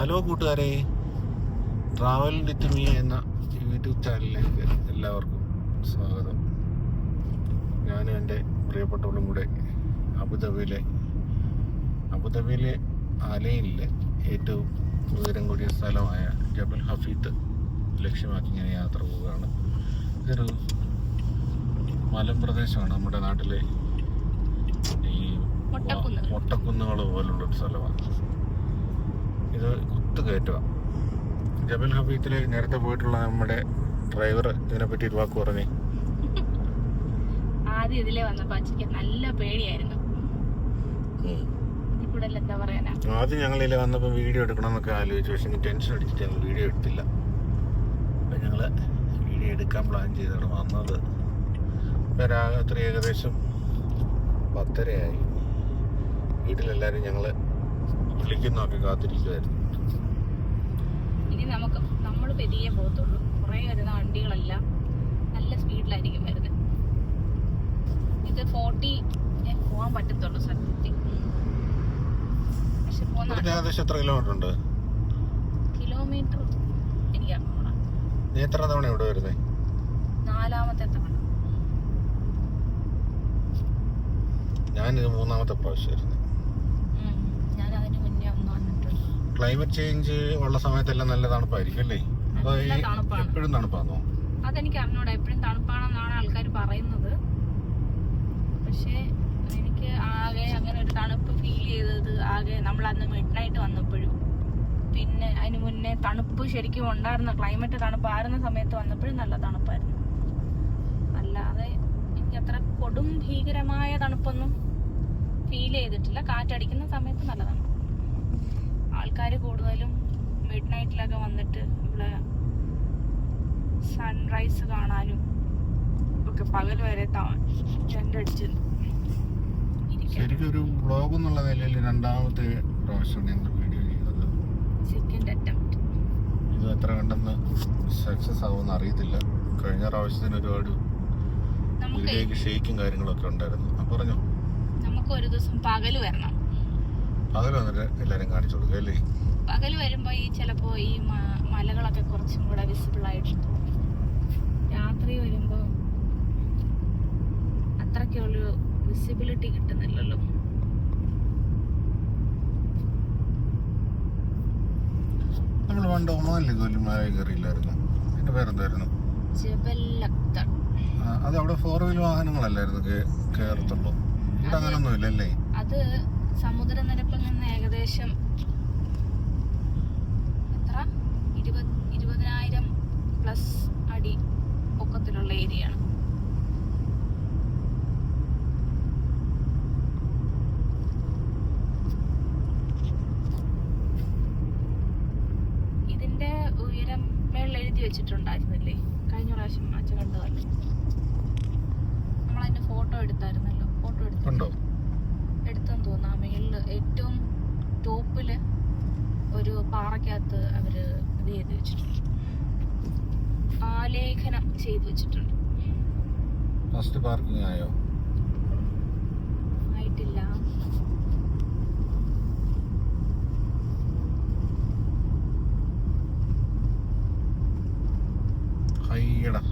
Hello കൂട്ടുകാരെ. Travel with me എന്ന YouTube ചാനലിലേക്ക് എല്ലാവർക്കും സ്വാഗതം. ഞാൻ എന്റെ പ്രിയപ്പെട്ടവളും കൂടെ അബുദാബിയിലെ അബുദാബിയിലെ അലയിലെ ഏറ്റവും ഉയരം കൂടിയ സ്ഥലമായ ജബൽ ഹഫീത്ത് ലക്ഷ്യമാക്കി ഇങ്ങനെ യാത്ര പോവുകയാണ്. ഇതൊരു മലമ്പ്രദേശമാണ്. നമ്മുടെ നാട്ടിലെ ഈ മൊട്ടക്കുന്ന്. മൊട്ടക്കുന്നുകൾ പോലുള്ളൊരു സ്ഥലമാണ്. ഇത് കുത്തുകയറ്റുക ജബൽ ഹബീത്തിൽ നേരത്തെ പോയിട്ടുള്ള നമ്മുടെ ഡ്രൈവർ ഇതിനെപ്പറ്റി ഒരു വാക്ക് പറഞ്ഞേ. ആദ്യം ഇതിലെ വന്നപ്പോ അച്ഛക്ക് നല്ല പേടിയായിരുന്നു. ആദ്യം ഞങ്ങൾ ഇതിൽ വന്നപ്പോൾ വീഡിയോ എടുക്കണം എന്നൊക്കെ ആലോചിച്ചു. പക്ഷെ ടെൻഷൻ അടിച്ചിട്ട് ഞങ്ങൾ വീഡിയോ എടുത്തില്ല. അപ്പം ഞങ്ങൾ വീഡിയോ എടുക്കാൻ പ്ലാൻ ചെയ്താണ് വന്നത്. രാത്രി ഏകദേശം പത്തരയായി. വീട്ടിലെല്ലാവരും ഞങ്ങൾ വിളിക്കുന്നൊക്കെ കാത്തിരിക്കുമായിരുന്നു ഇനി നമുക്ക് നമ്മൾ വലിയ പോകത്തുള്ളൂ. കുറെ വരുന്ന വണ്ടികളെല്ലാം നല്ല സ്പീഡിലായിരിക്കും വരുന്നത് ഇത് ഫോർട്ടി പോകാൻ പറ്റത്തുള്ളൂ സത്യത്തിൽ പക്ഷെ ഇവിടുന്ന് പോകുന്ന ഏകദേശം എത്ര കിലോമീറ്റർ ഉണ്ട്? കിലോമീറ്റർ എനിക്ക് അറിഞ്ഞൂടാ. നീ എത്ര തവണ ഇവിടെ നാലാമത്തെ തവണ. ഞാനിത് മൂന്നാമത്തെ പ്രാവശ്യം വരുന്നത് ഉം. ഞാൻ അതിന് മുന്നേ ഒന്ന് വന്നിട്ടുണ്ട് ക്ലൈമറ്റ് ചേഞ്ച് ഉള്ള സമയത്തെല്ലാം നല്ല തണുപ്പായിരിക്കും അല്ലേ. എപ്പോഴും തണുപ്പാണോ അതെനിക്ക് അറിഞ്ഞൂടാ എപ്പോഴും തണുപ്പാണെന്നാണ് ആൾക്കാർ പറയുന്നത്. പക്ഷേ എനിക്ക് ആകെ അങ്ങനെ ഒരു തണുപ്പ് ഫീൽ ചെയ്തത് ആകെ നമ്മൾ അന്ന് മിഡ് നൈറ്റ് വന്നപ്പോഴും. പിന്നെ അതിന് മുന്നേ തണുപ്പ് ശരിക്കും ഉണ്ടായിരുന്ന ക്ലൈമറ്റ് തണുപ്പായിരുന്ന സമയത്ത് വന്നപ്പോഴും നല്ല തണുപ്പായിരുന്നു. അല്ലാതെ എനിക്ക് അത്ര കൊടും ഭീകരമായ തണുപ്പൊന്നും ഫീൽ ചെയ്തിട്ടില്ല. കാറ്റടിക്കുന്ന സമയത്ത് നല്ല തണുപ്പ് ആൾക്കാർ കൂടുതലും മിഡ് നൈറ്റിലൊക്കെ വന്നിട്ട് ഇവിടെ സൺറൈസ് കാണാനും ഒക്കെ പകൽ വരെ ഇരിക്കാം. ശരിക്കും ഒരു വ്ളോഗ് എന്നുള്ള നിലയിൽ രണ്ടാമത്തെ പ്രാവശ്യം ഞങ്ങൾ വീഡിയോ ചെയ്യുന്നത് സെക്കൻഡ് അറ്റംപ്റ്റ് ഇത് എത്ര കണ്ടെന്ന് സക്സസ് ആവുമെന്ന് അറിയത്തില്ല. കഴിഞ്ഞ പ്രാവശ്യത്തിന് ഒരുപാട് വീഡിയോയ്ക്ക് ഷേക്കും കാര്യങ്ങളൊക്കെ ഉണ്ടായിരുന്നു. പറഞ്ഞു. നമുക്ക് ഒരു ദിവസം പകൽ വരണം. പകൽ വന്നിട്ട് കാണിച്ചു കൊടുക്കുക അല്ലേ? പകൽ വരുമ്പോൾ ഈ ചിലപ്പോ ഈ മലകളൊക്കെ കുറച്ചും കൂടെ വിസിബിൾ ആയിട്ട് രാത്രി വരുമ്പോ അത്രയ്ക്കുള്ളൊരു വിസിബിലിറ്റി കിട്ടുന്നില്ലല്ലോ. നമ്മൾ പണ്ട് ഒമാനിലേക്ക് ഒരു മല കയറിയില്ലായിരുന്നു? അതിന്റെ പേരെന്തായിരുന്നു? അത് അവിടെ ഫോർ വീൽ വാഹനങ്ങളല്ലായിരുന്നു കേ- കയറത്തുള്ളൂ ഇവിടെ അത് സമുദ്രനിരപ്പിൽ നിന്ന് ഏകദേശം ഏറ്റവും ടോപ്പിൽ ഒരു പാറക്കകത്ത് അവർ ഇത് ചെയ്ത് വെച്ചിട്ടുണ്ട്. ആലേഖനം ചെയ്ത് വെച്ചിട്ടുണ്ട്. ഫസ്റ്റ് പാർക്കിംഗ് ആയോ? ആയിട്ടില്ല. ഹയ്യടാ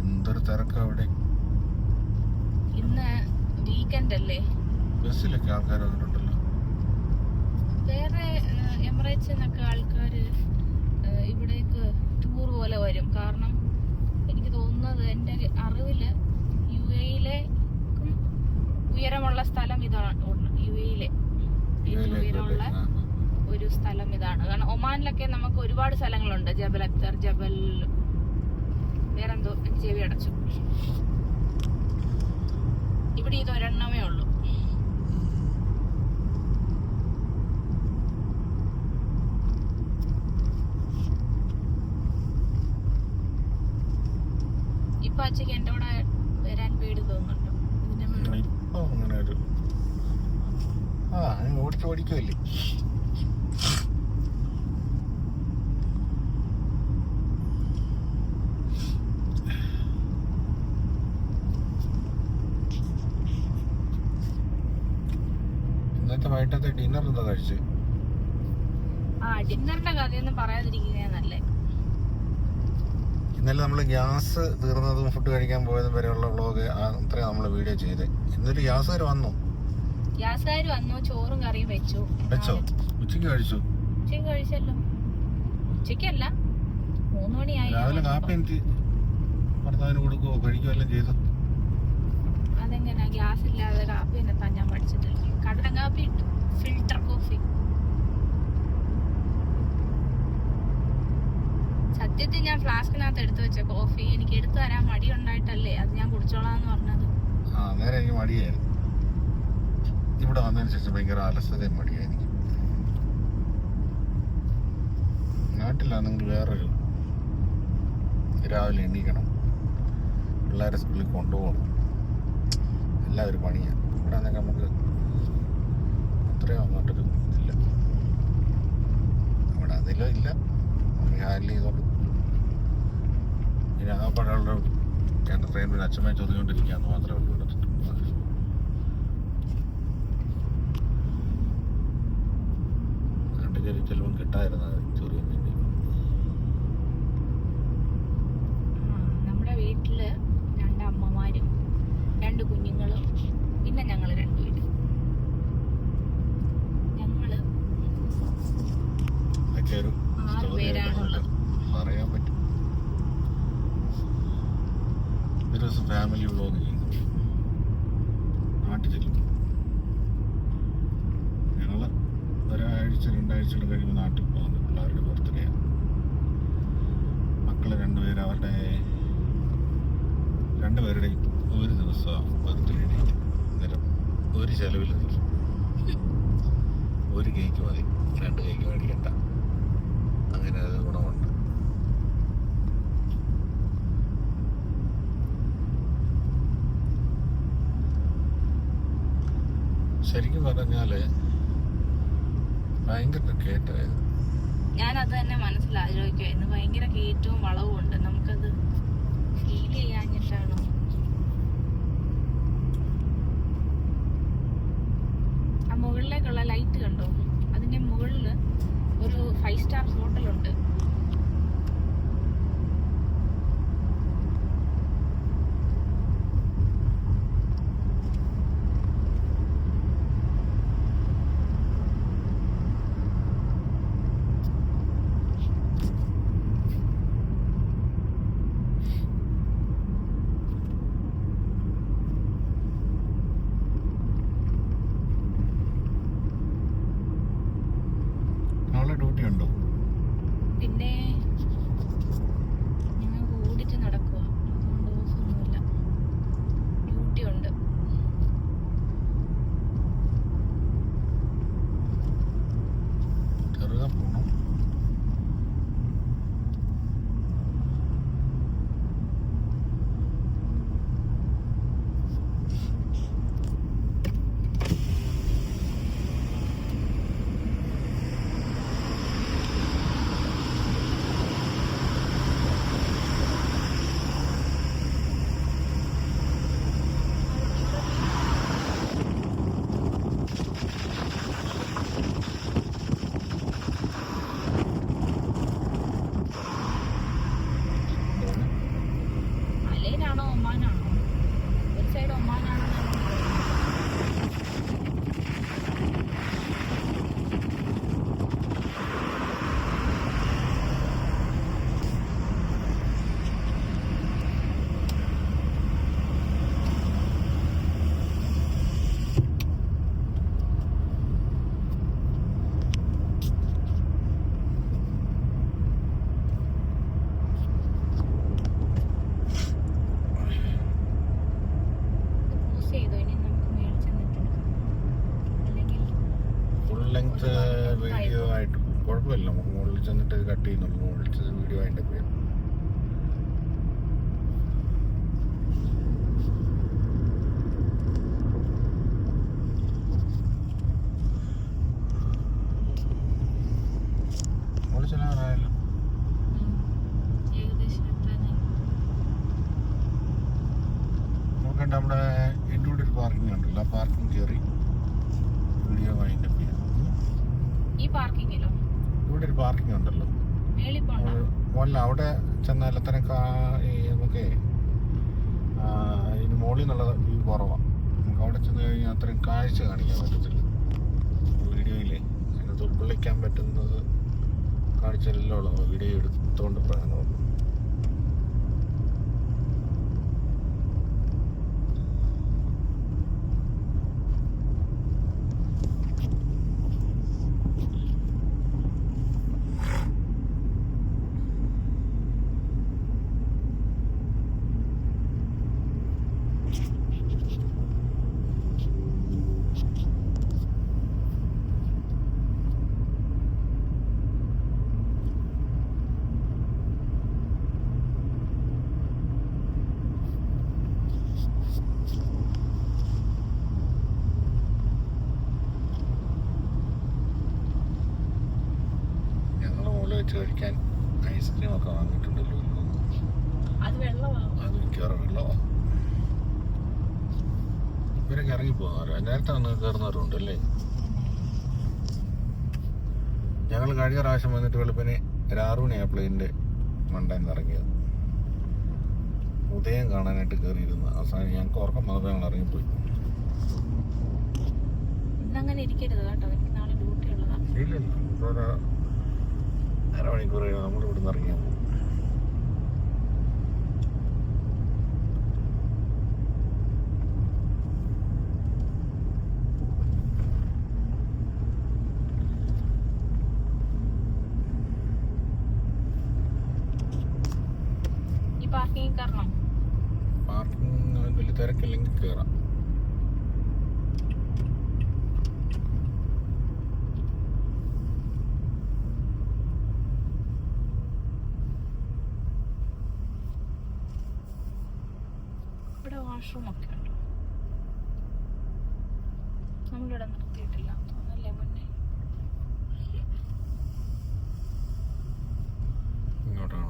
എന്തൊരു തിരക്കാ അവിടെ. ഇന്ന് വീക്കെൻഡ് അല്ലേ? ബസ്സിലൊക്കെ ആൾക്കാർ വന്നിട്ടുണ്ടല്ലോ വേറെ എമിറേറ്റ്സിൽ നിന്നൊക്കെ ആൾക്കാർ ഇവിടേക്ക് ടൂർ പോലെ വരും. കാരണം എനിക്ക് തോന്നുന്നത് എന്റെ അറിവിൽ അറിവിൽ യു എയിലേക്കും ഉയരമുള്ള സ്ഥലം ഇതാണ് യു എയിലെ ഏറ്റവും ഉയരമുള്ള. ഒരു സ്ഥലം ഇതാണ്. കാരണം ഒമാനിലൊക്കെ നമുക്ക് ഒരുപാട് സ്ഥലങ്ങളുണ്ട്. ജബൽ അക്തർ ജബൽ വേറെന്തോ ചെവി അടച്ചു. ഇവിടെ ഇത് ഒരെണ്ണമേ ഉള്ളൂ. ഇപ്പൊ അച്ഛക്ക് എന്റെ കൂടെ വരാൻ പേടി തോന്നുന്നുണ്ടോ? അങ്ങനെ ഒരു ആ അങ്ങ് ഓടിച്ച് ഓടിക്കുമല്ലേ ഇന്നത്തെ വൈകിട്ടത്തെ ഡിന്നർ എന്താ കഴിച്ച്? ആ ഡിന്നറിന്റെ കഥയൊന്നും പറയാതിരിക്കുന്നേ നല്ലേ ഇന്നലെ നമ്മൾ ഗ്യാസ് തീർന്നതും ഫുഡ് കഴിക്കാൻ പോയതും വരെയുള്ള വ്ളോഗ് അത്രയും നമ്മൾ വീഡിയോ ചെയ്ത്. ഇന്നൊരു ഗ്യാസ് വരെ വന്നു. ഗ്യാസുകാർ വന്നു ചോറും കറിയും വെച്ചു. വെച്ചോ? ഉച്ചയ്ക്ക് കഴിച്ചു? ഉച്ചയ്ക്ക് കഴിച്ചല്ലോ. ഉച്ചയ്ക്കല്ല മൂന്ന് മണിയായി. രാവിലെ കാപ്പി എനിക്ക് ഭർത്താവിന് കൊടുക്കുവോ? കഴിക്കുകയോ എല്ലാം ചെയ്തു? അതെങ്ങനെ? ഗ്യാസ് ഇല്ലാതെ കാപ്പി എന്നെത്താൻ ഞാൻ പഠിച്ചിട്ടില്ല. കടല കാപ്പി ഫിൽട്ടർ കോഫി. സത്യത്തിൽ ഞാൻ ഫ്ലാസ്കിനകത്ത് എടുത്തു വെച്ച കോഫി എനിക്ക് എടുത്തു തരാൻ മടി ഉണ്ടായിട്ടല്ലേ അത് ഞാൻ കുടിച്ചോളാന്ന് പറഞ്ഞത്. ആ നേരെ എനിക്ക് മടിയായിരുന്നു. ഇവിടെ വന്നതിന് ശേഷം ഭയങ്കര അലസതയും മടിയായിരിക്കും. നാട്ടിലാണെങ്കിൽ വേറെ രാവിലെ എണീക്കണം. പിള്ളേരെ സ്കൂളിൽ കൊണ്ടുപോകണം. എല്ലാവരും പണിയാണ് ഇവിടെ ആണെങ്കിൽ നമുക്ക് അത്രയും അങ്ങോട്ടൊരു ഇതില്ല. ഇവിടെ അതിലും ഇല്ല. ഹാൻഡിൽ ഹാൻഡിൽ ചെയ്തോണ്ട് ഇനി ആ പഴയുള്ള രണ്ട് ട്രെയിനിൽ അച്ഛമ്മയെ ചൊറിഞ്ഞുകൊണ്ടിരിക്കുകയെന്ന് മാത്രമേ ഉള്ളൂ രണ്ട് ചെറിയ ചെലവും കിട്ടായിരുന്നത് ചൊറിയുന്നതിന്റെ നമ്മുടെ വീട്ടിൽ രണ്ട് അമ്മമാരും രണ്ട് കുഞ്ഞുങ്ങളും പിന്നെ ഞങ്ങൾ രണ്ടുപേരും ഞങ്ങൾ ആറ് പേരാണുള്ളത്. പറയാൻ പറ്റും ഒരു ദിവസം ഫാമിലി വ്ലോഗ് ചെയ്യുന്നു നാട്ടിൽ ചെല്ലും ഞങ്ങൾ ഒരാഴ്ച രണ്ടാഴ്ചകൾ കഴിയുമ്പോൾ നാട്ടിൽ പോകുന്നത് പിള്ളേരുടെ ബർത്ത്ഡേ മക്കൾ രണ്ടുപേരും അവരുടെ രണ്ടുപേരുടെ ഒരു ദിവസം ബർത്ത്ഡേ ഡേറ്റ് അന്നേരം ഒരു ചെലവിൽ ഒരു കേക്ക് മതി. രണ്ട് കേക്ക് മേടിക്കണ്ട അങ്ങനെ അത് ഗുണമുണ്ട്. ശരിക്കും പറഞ്ഞാൽ ഭയങ്കര കേട്ടായിരുന്നു ഞാൻ അത് തന്നെ മനസ്സിലാലോചിക്കുമായിരുന്നു ഭയങ്കര കയറ്റവും വളവും ഉണ്ട് നമുക്കത് വീഡിയോ ആയിട്ട് കുഴപ്പമില്ല. നമുക്ക് മുകളിൽ ചെന്നിട്ട് കട്ട് ചെയ്യുന്നുള്ളൂ. മുകളിൽ ചെന്ന് വീഡിയോ അതിന്റെ പേര് നമ്മുടെ ഇൻക്ലൂഡഡ് പാർക്കിംഗ് ഉണ്ടല്ലോ. ആ പാർക്കിംഗ് കയറി വീഡിയോ വൈൻഡപ്പ് പേര് ഈ പാർക്കിങ്ങിലോ? ഇവിടെ ഒരു പാർക്കിംഗ് ഉണ്ടല്ലോ. അല്ല അവിടെ ചെന്നാൽ ഈ നമുക്ക് ഇതിന് മുകളിൽ നിന്നുള്ള വ്യൂ കുറവാണ് നമുക്ക് അവിടെ ചെന്ന് കഴിഞ്ഞാൽ അത്രയും കാഴ്ച കാണിക്കാൻ പറ്റത്തില്ല. വീഡിയോയിലേ അതിനകത്ത് ഉൾക്കൊള്ളിക്കാൻ പറ്റുന്നത് കാണിച്ചാലല്ലോ ഉള്ളൂ വീഡിയോ എടുത്തുകൊണ്ട് പറയാൻ ഞങ്ങൾ വെച്ച് കഴിക്കാൻ ഐസ്ക്രീം ഒക്കെ വാങ്ങിയിട്ടുണ്ടല്ലോ അത് മിക്കവാറും വെള്ളമാണ് ഇവരൊക്കെ ഇറങ്ങി പോകുന്നവരോ നേരത്തെ വന്ന് കയറുന്നവരുണ്ട് അല്ലേ ഞങ്ങൾ കഴിഞ്ഞ പ്രാവശ്യം വന്നിട്ട് വെളുപ്പിന് ഒരു ആറു മണിയാണ് പ്ലെയിനിന്റെ മണ്ടയിൽ ഇറങ്ങിയത്. ഉദയം കാണാനായിട്ട് കയറിയിരുന്ന. അവസാനം ഞങ്ങൾക്ക് ഉറക്കം വന്നപ്പോൾ ഞങ്ങൾ ഇറങ്ങിപ്പോയി. ഇന്നങ്ങനെ ഇരിക്കരുത് കേട്ടോ. എനിക്ക് നാളെ ഡ്യൂട്ടി ഉള്ളതാണ് ഒരു അരമണിക്കൂർ കഴിയുമ്പോൾ നമ്മൾ ഇവിടെ നിന്ന് ഇറങ്ങിയാൽ പാർക്കിംഗ് വലിയ തിരക്കില്ലെങ്കിൽ കയറാം ഇവിടെ വാഷ്റൂം ഒക്കെ ഉണ്ട്. നമ്മളിവിടെ നിർത്തിയിട്ടില്ല തോന്നല്ലേ മുന്നേ? ഇങ്ങോട്ടാണ്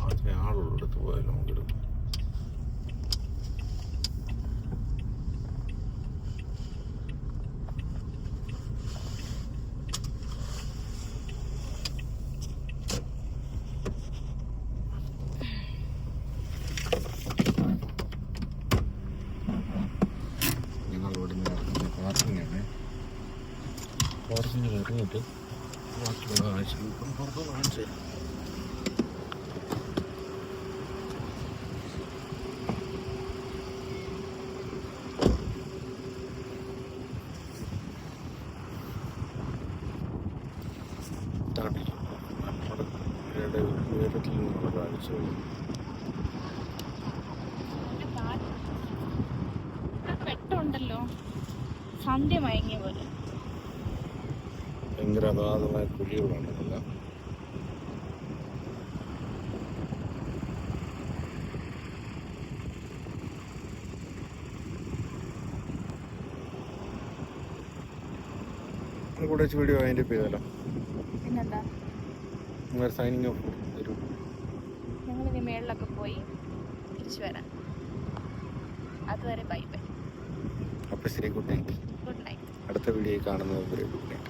അതൊക്കെ ആളുള്ളടുത്ത് പോയാലും നമുക്കൊരു ഞങ്ങൾ ഇവിടെ നിന്ന് ഇറങ്ങുന്ന പാർക്കിങ്ങാണ് ഇറങ്ങിയിട്ട് ബാക്കിയുള്ള സന്ധ്യ മയങ്ങിയ പോലെ. ഭയങ്കര അഗാധമായ കുഴികളാണ് ഇതെല്ലാം കൂടെ വെച്ച് വീഡിയോ അതിന്റെ ചെയ്താലോ പിന്നെന്താ? സൈനിങ് ഓഫ് ഒരു ഇനി മേളിലൊക്കെ പോയി തിരിച്ചു വരാം. അതുവരെ ബൈ ബൈ അപ്പോൾ ശരി ഗുഡ് നൈറ്റ് ഗുഡ് നൈറ്റ് അടുത്ത വീഡിയോ കാണുന്നത് ഗുഡ് നൈറ്റ്